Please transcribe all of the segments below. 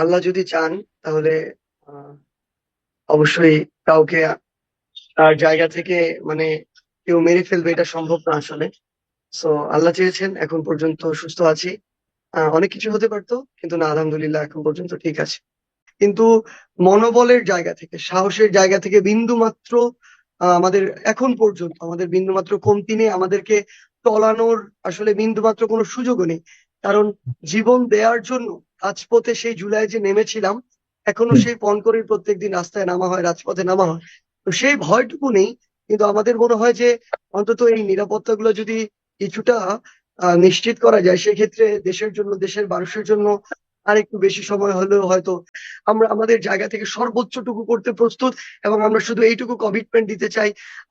আল্লাহ যদি চান, তাহলে অবশ্যই কাউকে তার জায়গা থেকে মানে কেউ মেরে ফেলবে, এটা সম্ভব না আসলে। সো আল্লাহ চেয়েছেন, এখন পর্যন্ত সুস্থ আছি। অনেক কিছু হতে পারতো, কিন্তু না, আলহামদুলিল্লাহ, এখন পর্যন্ত ঠিক আছে। কিন্তু মনোবলের জায়গা থেকে, সাহসের জায়গা থেকে বিন্দু মাত্র আমাদের এখন পর্যন্ত, আমাদের বিন্দু মাত্র কমতি নেই, আমাদেরকে টলানোর আসলে বিন্দু মাত্র কোনো সুযোগও নেই। কারণ জীবন দেওয়ার জন্য রাজপথে সেই জুলাই যে নেমেছিলাম এখনও সেই পণকরির প্রত্যেকদিন রাস্তায় নামা হয় রাজপথে নামা হয়। তো সেই ভয়টুকু নেই কিন্তু আমাদের মনে হয় যে অন্তত এই নিরাপত্তাগুলো যদি কিছুটা নিশ্চিত করা যায় সেক্ষেত্রে দেশের জন্য দেশের মানুষের জন্য আর একটু বেশি সময় হলেও হয়তো আমরা আমাদের জায়গা থেকে সর্বোচ্চটুকু করতে প্রস্তুত এবং আমরা শুধু এইটুকু কমিটমেন্ট দিতে চাই।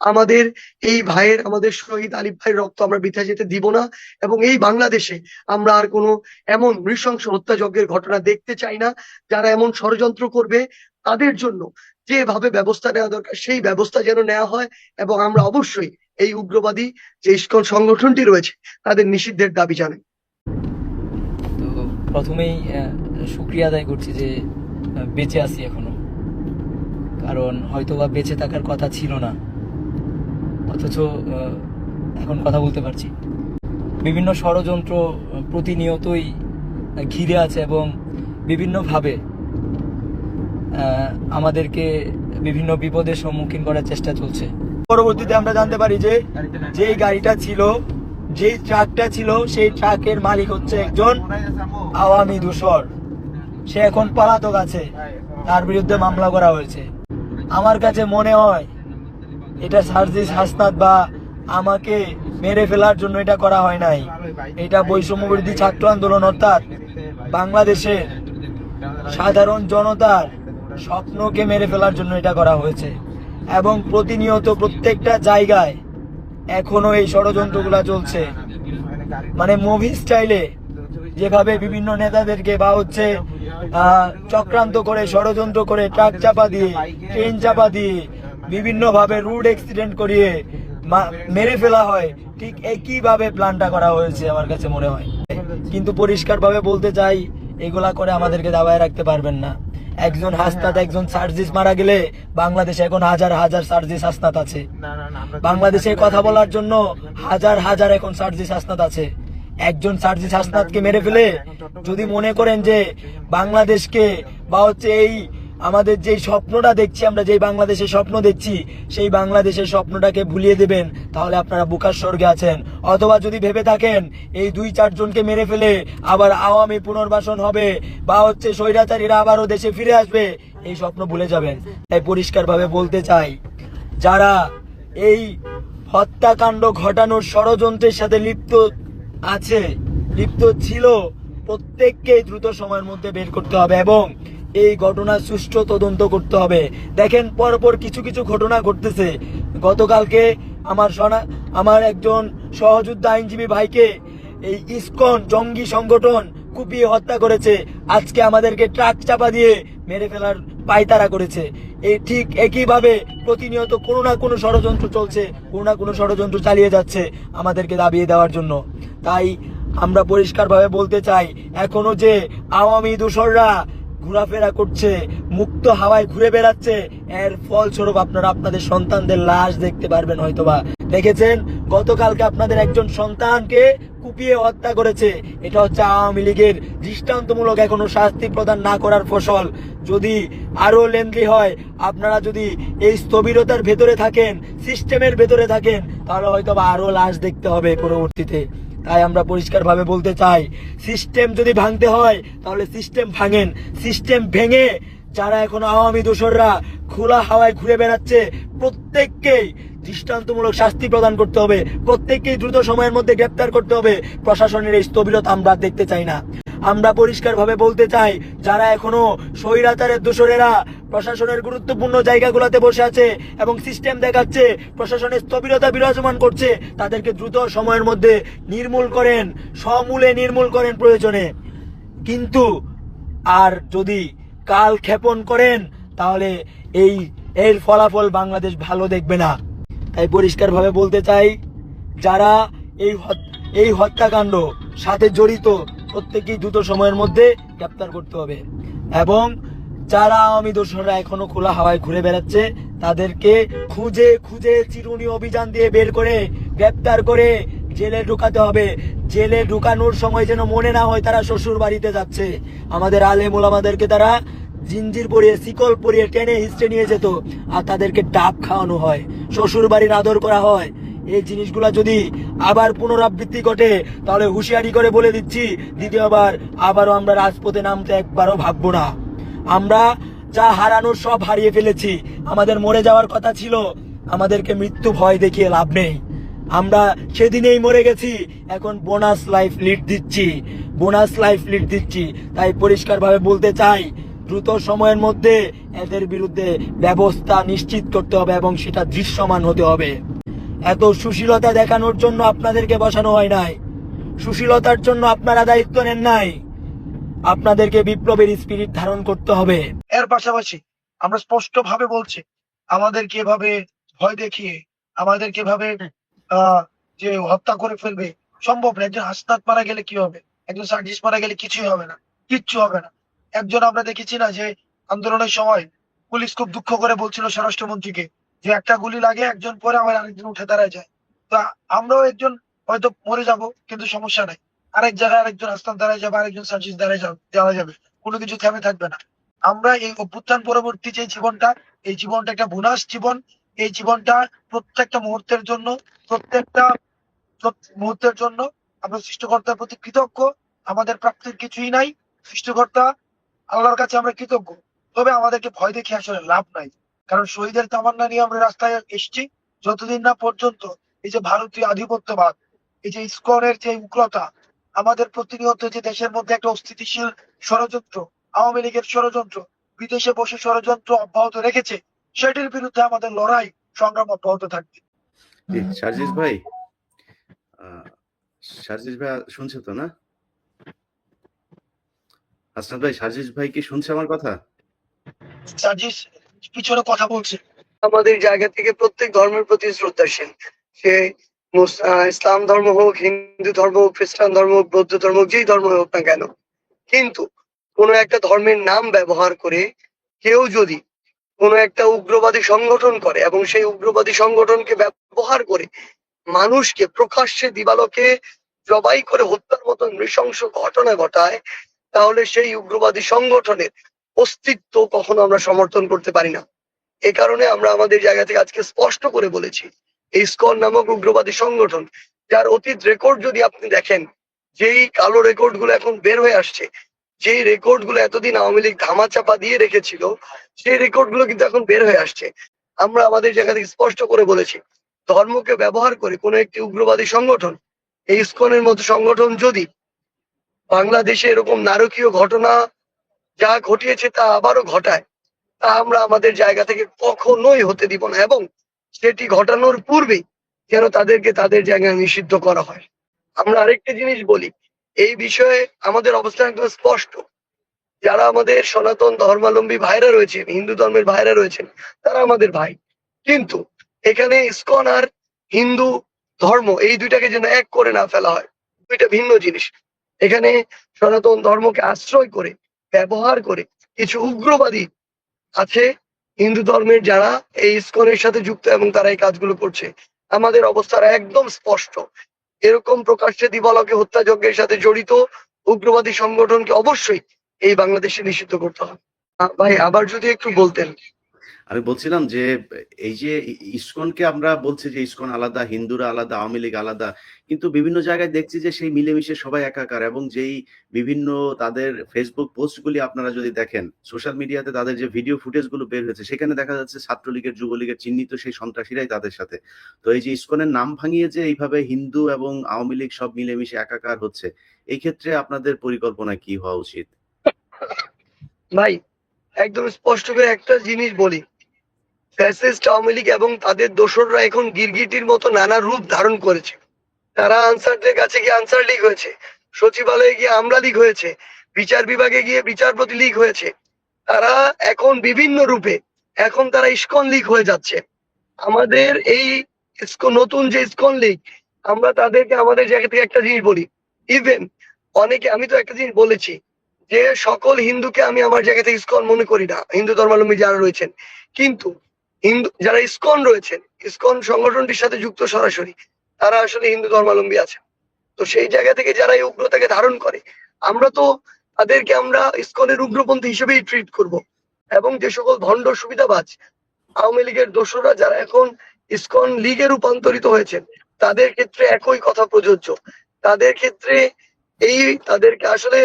আমাদের এই ভাইয়ের, আমাদের শহীদ আলিফ ভাইয়ের রক্ত আমরা বৃথা যেতে দিব না এবং এই বাংলাদেশে আমরা আর কোনো এমন নৃশংস হত্যাযজ্ঞের ঘটনা দেখতে চাই না। যারা এমন ষড়যন্ত্র করবে, তাদের জন্য যেভাবে ব্যবস্থা নেওয়া দরকার, সেই ব্যবস্থা যেন নেওয়া হয় এবং আমরা অবশ্যই এই উগ্রবাদী যে ইস্কন সংগঠনটি রয়েছে, তাদের নিষিদ্ধের দাবি জানাই। প্রথমেই শুক্রিয়া আদায় করছি যে বেঁচে আছি এখনও। কারণ হয়তোবা বেঁচে থাকার কথা ছিল না। অথচ এখন কথা বলতে পারছি। বিভিন্ন ষড়যন্ত্র প্রতিনিয়তই ঘিরে আছে এবং বিভিন্নভাবে আমাদেরকে বিভিন্ন বিপদের সম্মুখীন করার চেষ্টা চলছে। পরবর্তীতে আমরা জানতে পারি যে যেই গাড়িটা ছিল যেই ট্রাকটা ছিল, সেই ট্রাকের মালিক হচ্ছে একজন আওয়ামী দূষর। সে এখন পলাতক আছে। তার বিরুদ্ধে মামলা করা হয়েছে। আমার কাছে মনে হয়, এটা সার্জিস হাসনাত বা আমাকে মেরে ফেলার জন্য এটা করা হয় নাই। এটা বৈষম্য বিরোধী ছাত্র আন্দোলন, অর্থাৎ বাংলাদেশের সাধারণ জনতার স্বপ্নকে মেরে ফেলার জন্য এটা করা হয়েছে। এবং প্রতিনিয়ত প্রত্যেকটা জায়গায় এখনও এই ষড়যন্ত্রগুলা চলছে। মানে মুভি স্টাইলে যেভাবে বিভিন্ন নেতাদেরকে বা হচ্ছে চক্রান্ত করে, ষড়যন্ত্র করে, ট্রাক চাপা দিয়ে, ট্রেন চাপা দিয়ে বিভিন্ন ভাবে রুড অ্যাক্সিডেন্ট করিয়ে মেরে ফেলা হয়, ঠিক একইভাবে প্ল্যানটা করা হয়েছে আমার কাছে মনে হয়। কিন্তু পরিষ্কারভাবে বলতে চাই, এগুলা করে আমাদেরকে দাবায় রাখতে পারবেন না। একজন হাসনাত একজন সার্জিস মারা গেলে বাংলাদেশে এখন হাজার হাজার সার্জিস হাসনাত আছে। বাংলাদেশে কথা বলার জন্য হাজার হাজার এখন সার্জিস হাসনাত আছে। একজন সার্জিস হাসনাতকে মেরে ফেলে যদি মনে করেন যে বাংলাদেশকে বা হচ্ছে এই আমাদের যে স্বপ্নটা দেখছি, আমরা যেই বাংলাদেশের স্বপ্ন দেখছি, সেই বাংলাদেশের স্বপ্নটাকে ভুলিয়ে দেবেন, তাহলে আপনারা বুকার স্বর্গে আছেন। অথবা যদি ভেবে থাকেন, এই দুই চারজনকে মেরে ফেলে আবার আওয়ামী পুনর্বাসন হবে, বা হচ্ছে স্বৈরাচারীরা আবারও দেশে ফিরে আসবে, এই স্বপ্ন ভুলে যাবেন। তাই পরিষ্কারভাবে বলতে চাই, যারা এই হত্যাকাণ্ড ঘটানোর ষড়যন্ত্রের সাথে লিপ্ত আছে, লিপ্ত ছিল প্রত্যেককে দ্রুত সময়ের মধ্যে বের করতে হবে এবং এই ঘটনার সুষ্ঠু তদন্ত করতে হবে। দেখেন, পরপর কিছু কিছু ঘটনা ঘটতেছে। গতকালকে আমার সনা, আমার একজন সহযোদ্ধা আইনজীবী ভাইকে এই ইসকন জঙ্গি সংগঠন কুপিয়ে হত্যা করেছে। আজকে আমাদেরকে ট্রাক চাপা দিয়ে মেরে ফেলার পায়তারা করেছে। এই ঠিক একইভাবে প্রতিনিয়ত কোনো না কোনো ষড়যন্ত্র চলছে, কোনো না কোনো ষড়যন্ত্র চালিয়ে যাচ্ছে আমাদেরকে দাবিয়ে দেওয়ার জন্য। তাই আমরা পরিষ্কারভাবে বলতে চাই, এখনও যে আওয়ামী দূষররা ঘোরাফেরা করছে, মুক্ত হাওয়ায় ঘুরে বেড়াচ্ছে। এর ফলস্বরূপ আপনারা আপনাদের সন্তানদের লাশ দেখতে পারবেন হয়তোবা। দেখেছেন? গতকালকে আপনাদের একজন সন্তানকে কুপিয়ে হত্যা করেছে। এটা হচ্ছে আওয়ামী লীগের দৃষ্টান্তমূলক এখনও শাস্তি প্রদান না করার ফসল। যদি আরও লেন্দি হয়, আপনারা যদি এই স্থবিরতার ভেতরে থাকেন, সিস্টেমের ভেতরে থাকেন, তাহলে হয়তো বা আরও লাশ দেখতে হবে পরবর্তীতে। তাই আমরা পরিষ্কারভাবে বলতে চাই সিস্টেম যদি ভাঙতে হয়, তাহলে সিস্টেম ভাঙেন। সিস্টেম ভেঙে যারা এখন আওয়ামী দোসররা খোলা হাওয়ায় ঘুরে বেড়াচ্ছে, প্রত্যেককেই দৃষ্টান্তমূলক শাস্তি প্রদান করতে হবে। প্রত্যেককেই দ্রুত সময়ের মধ্যে গ্রেপ্তার করতে হবে। প্রশাসনের এই স্থবিরতা আমরা দেখতে চাই না। আমরা পরিষ্কারভাবে বলতে চাই, যারা এখনও স্বৈরাচারের দোসরেরা প্রশাসনের গুরুত্বপূর্ণ জায়গাগুলোতে বসে আছে এবং সিস্টেম দেখাচ্ছে, প্রশাসনের স্থবিরতা বিরাজমান করছে। তাদেরকে দ্রুত সময়ের মধ্যে নির্মূল করেন, সমূলে নির্মূল করেন প্রয়োজনে। কিন্তু আর যদি কাল ক্ষেপণ করেন, তাহলে এই, এর ফলাফল বাংলাদেশ ভালো দেখবে না। তাই পরিষ্কারভাবে বলতে চাই, যারা এই এই হত্যাকাণ্ড সাথে জড়িত, প্রত্যেকেই দ্রুত সময়ের মধ্যে গ্রেপ্তার করতে হবে। এবং যারা আওয়ামী দোসররা এখনও খোলা হাওয়ায় ঘুরে বেড়াচ্ছে, তাদেরকে খুঁজে খুঁজে চিরুনি অভিযান দিয়ে বের করে, গ্রেপ্তার করে জেলে ঢুকাতে হবে। জেলে ঢুকানোর সময় যেন মনে না হয় তারা শ্বশুর বাড়িতে যাচ্ছে। আমাদের আলেম ওলামাদেরকে তারা জিঞ্জির পরিয়ে, শিকল পরিয়ে টেনে হিস্টে নিয়ে যেত, আর তাদেরকে ডাব খাওয়ানো হয়, শ্বশুর বাড়ির আদর করা হয়। এই জিনিসগুলা যদি আবার পুনরাবৃত্তি ঘটে, তাহলে হুঁশিয়ারি করে বলে দিচ্ছি, দ্বিতীয়বার আবারও আমরা রাজপথে নামতে একবারও ভাববো না। আমরা যা হারানোর সব হারিয়ে ফেলেছি, আমাদের মরে যাওয়ার কথা ছিল, আমাদেরকে মৃত্যু ভয় দেখিয়ে লাভ নেই। আমরা সেদিনেই মরে গেছি, এখন বোনাস লাইফ লিড দিচ্ছি, বোনাস লাইফ লিড দিচ্ছি। তাই পরিষ্কারভাবে বলতে চাই, দ্রুত সময়ের মধ্যে এদের বিরুদ্ধে ব্যবস্থা নিশ্চিত করতে হবে এবং সেটা দৃশ্যমান হতে হবে। এত সুশীলতা দেখানোর জন্য আপনাদেরকে বসানো হয় নাই। সুশীলতার জন্য আপনারা দায়িত্ব নেন নাই। আপনাদেরকে বিপ্লবের স্পিরিট ধারণ করতে হবে। এর পাশাপাশি আমরা স্পষ্ট ভাবে বলছি, আমাদেরকে এভাবে ভয় দেখিয়ে, আমাদেরকে এভাবে যে হত্যা করে ফেলবে, সম্ভব না। একজন হাসনাত মারা গেলে কি হবে? একজন সার্জিস মারা গেলে কিছুই হবে না, কিচ্ছু হবে না। একজন আমরা দেখেছি না যে আন্দোলনের সময় পুলিশ খুব দুঃখ করে বলছিল স্বরাষ্ট্রমন্ত্রীকে যে একটা গুলি লাগে, একজন পরে আবার আরেকজন উঠে দাঁড়ায় যায়। তো আমরাও একজন হয়তো মরে যাব, কিন্তু সমস্যা নাই। আরেক জায়গায় আরেকজন হাসনাত দাঁড়ায় যাবে, আরেকজন সার্জিস দাঁড়ায় দেওয়া যাবে। কোনো কিছু থেমে থাকবে না। আমরা এই অভ্যুত্থান পরবর্তী যে জীবনটা, এই জীবনটা একটা বোনাস জীবন। এই জীবনটা প্রত্যেকটা মুহূর্তের জন্য, প্রত্যেকটা মুহূর্তের জন্য আমরা সৃষ্টিকর্তার প্রতি কৃতজ্ঞ। আমাদের প্রাপ্তির কিছুই নাই। সৃষ্টিকর্তা আল্লাহর কাছে আমরা কৃতজ্ঞ। তবে আমাদেরকে ভয় দেখে আসলে লাভ নাই। কারণ শহীদের তামান্না নিয়ে আমরা রাস্তায় এসেছি। যতদিন না পর্যন্ত এই যে ভারতীয় আধিপত্যবাদ, এই যে ইস্কনের যে উগ্রতা আমাদের প্রতিনিয়ত যে দেশের মধ্যে একটা অস্থিতিশীল ষড়যন্ত্র আওয়ামী লীগের ষড়যন্ত্র বিদেশে বসে ষড়যন্ত্র অব্যাহত রেখেছে সেটির বিরুদ্ধে আমাদের লড়াই সংগ্রাম অব্যাহত থাকবে। সার্জিস ভাই আহ, সার্জিস ভাই শুনছে তো না? হাসনাত ভাই সার্জিস ভাই কি শুনছে আমার কথা? সার্জিস পিছনে কথা বলছে। আমাদের জায়গা থেকে প্রত্যেক ধর্মের প্রতি শ্রদ্ধাশীল। সে ইসলাম ধর্ম হোক, হিন্দু ধর্ম হোক, খ্রিস্টান ধর্ম হোক, বৌদ্ধ ধর্ম হোক, যেই ধর্ম হোক না কেন। কিন্তু কোনো একটা ধর্মের নাম ব্যবহার করে কেউ যদি কোনো একটা উগ্রবাদী সংগঠন করে এবং সেই উগ্রবাদী সংগঠনকে ব্যবহার করে মানুষকে প্রকাশ্যে দিবালোকে জবাই করে হত্যার মতো নৃশংস ঘটনা ঘটায়, তাহলে সেই উগ্রবাদী সংগঠনের অস্তিত্ব কখনো আমরা সমর্থন করতে পারি না। এ কারণে আমরা আমাদের জায়গা থেকে আজকে স্পষ্ট করে বলেছি এই স্কন নামক উগ্রবাদী সংগঠন, যার অতীত রেকর্ড যদি আপনি দেখেন, যেই কালো রেকর্ডগুলো এখন বের হয়ে আসছে যে রেকর্ডগুলো এতদিন আওয়ামী লীগ ধামাচাপা দিয়ে রেখেছিল, সেই রেকর্ডগুলো কিন্তু এখন বের হয়ে আসছে। আমরা আমাদের জায়গা থেকে স্পষ্ট করে বলেছি, ধর্মকে ব্যবহার করে কোনো একটি উগ্রবাদী সংগঠন, এই ইস্কনের মতো সংগঠন যদি বাংলাদেশে এরকম নারকীয় ঘটনা যা ঘটিয়েছে তা আবারও ঘটায়, তা আমরা আমাদের জায়গা থেকে কখনোই হতে দিব না। এবং সেটি ঘটানোর পূর্বে যেন তাদেরকে তাদের জায়গায় নিষিদ্ধ করা হয়। আমরা আরেকটা জিনিস বলি, এই বিষয়ে আমাদের অবস্থান একদম স্পষ্ট। যারা আমাদের সনাতন ধর্মাবলম্বী ভাইরা রয়েছেন, হিন্দু ধর্মের ভাইরা রয়েছেন, তারা আমাদের ভাই। কিন্তু এখানে ইসকন আর হিন্দু ধর্ম, এই দুইটাকে যেন এক করে না ফেলা হয়, দুইটা ভিন্ন জিনিস। এখানে সনাতন ধর্মকে আশ্রয় করে, ব্যবহার করে কিছু উগ্রবাদী আছে হিন্দু ধর্মের যারা এই ইস্কনের সাথে যুক্ত এবং তারা এই কাজগুলো করছে, আমাদের অবস্থার একদম স্পষ্ট। এরকম প্রকাশ্যে দিবালকে হত্যাযজ্ঞের সাথে জড়িত উগ্রবাদী সংগঠনকে অবশ্যই এই বাংলাদেশে নিষিদ্ধ করতে হবে। ভাই, আবার যদি একটু বলতেন। আমি বলছিলাম যে, এই যে ইস্কনকে আমরা বলছি যে, ইস্কন আলাদা, হিন্দুরা আলাদা, আওয়ামী লীগ আলাদা, কিন্তু বিভিন্ন জায়গায় দেখছি যে, সেই মিলেমিশে সবাই একাকার এবং যেই বিভিন্ন তাদের ফেসবুক পোস্টগুলি আপনারা যদি দেখেন, সোশ্যাল মিডিয়াতে তাদের যে ভিডিও ফুটেজগুলো বের হয়েছে, সেখানে দেখা যাচ্ছে ছাত্রলীগের, যুবলীগের চিহ্নিত সেই সন্ত্রাসীরাই তাদের সাথে। তো এই যে ইস্কনের নাম ভাঙিয়ে যে এইভাবে হিন্দু এবং আওয়ামী লীগ সব মিলেমিশে একাকার হচ্ছে, এই ক্ষেত্রে আপনাদের পরিকল্পনা কি হওয়া উচিত? ভাই একদম স্পষ্ট করে একটা জিনিস বলি। ফ্যাসিস্ট আওয়ামী লীগ এবং তাদের দোসররা এখন গিরগিটির মতো নানা রূপ ধারণ করেছে। তারা আনসারদের কাছে গিয়ে আনসার লীগ হয়েছে, সচিবালয়ে গিয়ে আমরা লীগ হয়েছে, বিচার বিভাগে গিয়ে বিচারপতি লীগ হয়েছে। তারা এখন বিভিন্ন রূপে, এখন তারা ইস্কন লীগ হয়ে যাচ্ছে। আমাদের এই নতুন যে ইস্কন লীগ, আমরা তাদেরকে, আমাদের জায়গা থেকে একটা জিনিস বলি। ইভেন অনেকে, আমি তো একটা জিনিস বলেছি যে সকল হিন্দুকে আমি আমার জায়গা থেকে ইসকন মনে করি না, হিন্দু ধর্মাবলম্বী যারা রয়েছেন, কিন্তু হিন্দু, যারা ইস্কন রয়েছেন, ইস্কন সংগঠনটির সাথে যুক্ত সরাসরি, তারা আসলে হিন্দু ধর্মাবলম্বী আছেন। তো সেই জায়গা থেকে যারা এই উগ্রতাকে ধারণ করে, আমরা তো তাদেরকে আমরা ইস্কনের উগ্রপন্থী হিসেবেই ট্রিট করব। এবং যে সকল ভণ্ড সুবিধাবাজ আওয়ামী লীগের দোসররা যারা এখন ইস্কন লীগে রূপান্তরিত হয়েছেন, তাদের ক্ষেত্রে একই কথা প্রযোজ্য। তাদের ক্ষেত্রে এই তাদেরকে আসলে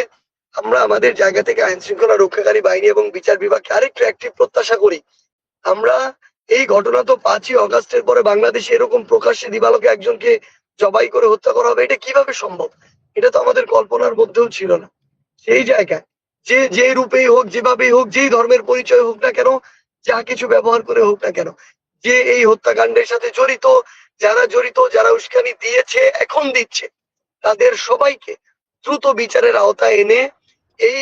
আমরা আমাদের জায়গা থেকে আইন শৃঙ্খলা রক্ষাকারী বাহিনী এবং বিচার বিভাগকে আরেকটু অ্যাক্টিভ প্রত্যাশা করি। আমরা এই ঘটনা তো পাঁচই অগাস্টের পরে বাংলাদেশে এরকম প্রকাশ্যে দিবালোকে একজনকে জবাই করে হত্যা করা হবে, এটা কীভাবে সম্ভব? এটা তো আমাদের কল্পনার মধ্যেও ছিল না। সেই জায়গায় যে যে রূপেই হোক, যেভাবেই হোক, যেই ধর্মের পরিচয় হোক না কেন, যা কিছু ব্যবহার করে হোক না কেন, যে এই হত্যাকাণ্ডের সাথে জড়িত, যারা জড়িত, যারা উস্কানি দিয়েছে, এখন দিচ্ছে, তাদের সবাইকে দ্রুত বিচারের আওতায় এনে এই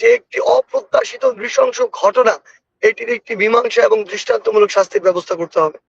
যে একটি অপ্রত্যাশিত নৃশংস ঘটনা, এটির একটি মীমাংসা এবং দৃষ্টান্তমূলক শাস্তির ব্যবস্থা করতে হবে।